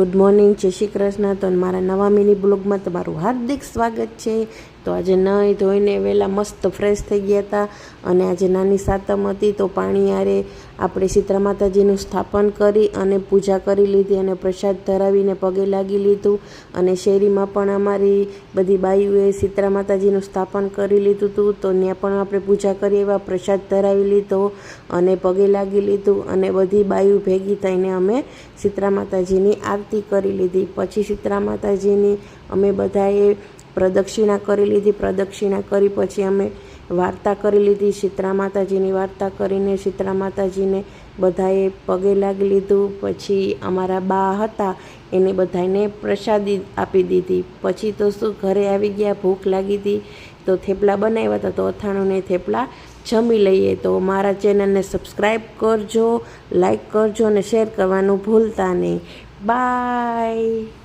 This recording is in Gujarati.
ગુડ મોર્નિંગ જય શ્રી કૃષ્ણ. તો મારા નવા મિની બ્લોગમાં તમારું હાર્દિક સ્વાગત છે. તો આજે નહીં ધોઈને વહેલા મસ્ત ફ્રેશ થઈ ગયા હતા અને આજે નાની સાતમ હતી તો પાણી આરે આપણે સીતરા માતાજીનું સ્થાપન કરી અને પૂજા કરી લીધી અને પ્રસાદ ધરાવીને પગે લાગી લીધું. અને શેરીમાં પણ અમારી બધી બાઈઓએ સીતરા માતાજીનું સ્થાપન કરી લીધું હતું. તો ત્યાં પણ આપણે પૂજા કરી એવા પ્રસાદ ધરાવી લીધો અને પગે લાગી લીધું અને બધી બાઈઓ ભેગી થઈને અમે સીતરા માતાજીની આરતી કરી લીધી. પછી સીતરા માતાજીની અમે બધાએ પ્રદક્ષિણા કરી લીધી. પ્રદક્ષિણા કરી પછી અમે વાર્તા કરી લીધી શીતળા માતાજીની વાર્તા કરીને શીતળા માતાજીને બધાએ પગે લાગી લીધું. પછી અમારા બા હતા, એને બધાને પ્રસાદી આપી દીધી. પછી તો શું, ઘરે આવી ગયા, ભૂખ લાગી હતી. તો થેપલા બનાવ્યા હતા, તો અથાણુંને થેપલા જમી લઈએ. તો મારા ચેનલને સબસ્ક્રાઈબ કરજો લાઈક કરજો અને શેર કરવાનું ભૂલતા નહીં. બાય.